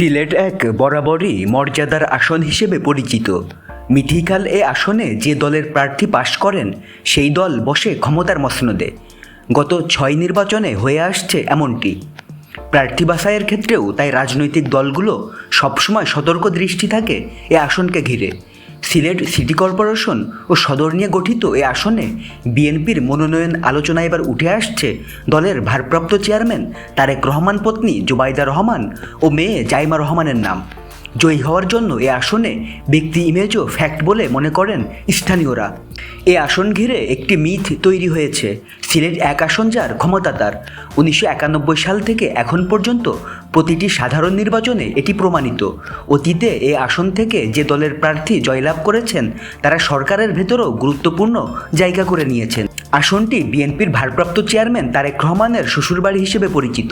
সিলেট এক বরাবরই মর্যাদার আসন হিসেবে পরিচিত। মিথিকাল এ আসনে যে দলের প্রার্থী পাশ করেন, সেই দল বসে ক্ষমতার মসনদে। গত ছয় নির্বাচনে হয়ে আসছে এমনটি। প্রার্থী বাছাইয়ের ক্ষেত্রেও তাই রাজনৈতিক দলগুলো সবসময় সতর্ক দৃষ্টি থাকে এ আসনকে ঘিরে। সিলেট সিটি কর্পোরেশন ও সদর নিয়ে গঠিত এ আসনে বিএনপির মনোনয়ন আলোচনা এবার উঠে আসছে। দলের ভারপ্রাপ্ত চেয়ারম্যান তারেক রহমান, পত্নী জুবাইদা রহমান ও মেয়ে জাইমা রহমানের নাম। জয়ী হওয়ার জন্য এ আসনে ব্যক্তি ইমেজও ফ্যাক্ট বলে মনে করেন স্থানীয়রা। এ আসন ঘিরে একটি মিথ তৈরি হয়েছে। সিলেট এক আসন যার ক্ষমতা তার। উনিশশো একানব্বই সাল থেকে এখন পর্যন্ত প্রতিটি সাধারণ নির্বাচনে এটি প্রমাণিত। অতীতে এ আসন থেকে যে দলের প্রার্থী জয়লাভ করেছেন, তারা সরকারের ভেতরেও গুরুত্বপূর্ণ জায়গা করে নিয়েছেন। আসনটি বিএনপির ভারপ্রাপ্ত চেয়ারম্যান তারেক রহমানের শ্বশুরবাড়ি হিসেবে পরিচিত।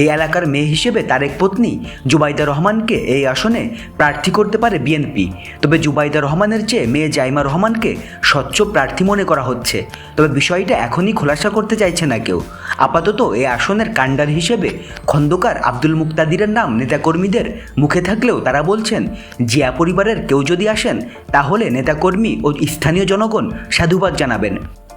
এই এলাকার মেয়ে হিসেবে তারেক পত্নী জুবাইদা রহমানকে এই আসনে প্রার্থী করতে পারে বিএনপি। তবে জুবাইদা রহমানের চেয়ে মেয়ে জাইমা রহমানকে স্বচ্ছ প্রার্থী মনে করা হচ্ছে। তবে বিষয়টা এখনই খোলাসা করতে চাইছে না কেউ। আপাতত এ আসনের কাণ্ডার হিসেবে খন্দকার আব্দুল মুক্তাদিরের নাম নেতাকর্মীদের মুখে থাকলেও তারা বলছেন, জিয়া পরিবারের কেউ যদি আসেন, তাহলে নেতাকর্মী ও স্থানীয় জনগণ সাধুবাদ জানাবেন।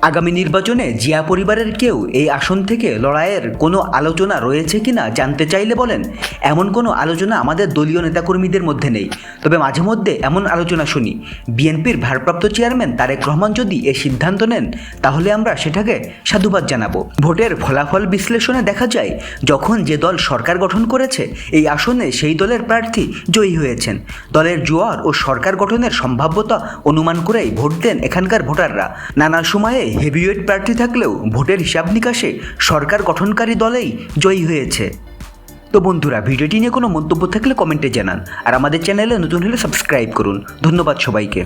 আগামী নির্বাচনে জিয়া পরিবারের কেউ এই আসন থেকে লড়াইয়ের কোনো আলোচনা রয়েছে কিনা জানতে চাইলে বলেন। এমন কোনো আলোচনা আমাদের দলীয় নেতাকর্মীদের মধ্যে নেই। তবে মাঝে মধ্যে এমন আলোচনা শুনি। বিএনপির ভারপ্রাপ্ত চেয়ারম্যান তারেক রহমান যদি এ সিদ্ধান্ত নেন, তাহলে আমরা সেটাকে সাধুবাদ জানাব। ভোটের ফলাফল বিশ্লেষণে দেখা যায়, যখন যে দল সরকার গঠন করেছে, এই আসনে সেই দলের প্রার্থী জয়ী হয়েছেন। দলের জোয়ার ও সরকার গঠনের সম্ভাব্যতা অনুমান করেই ভোট দেন এখানকার ভোটাররা। নানা সময়ে হেভিওয়েট প্রার্থী থাকলেও ভোটের হিসাব নিকাশে সরকার গঠনকারী দলেই জয়ী হয়েছে। তো বন্ধুরা, ভিডিওটি নিয়ে কোনো মন্তব্য থাকলে কমেন্টে জানান। আর আমাদের চ্যানেলে নতুন হলে সাবস্ক্রাইব করুন। ধন্যবাদ সবাইকে।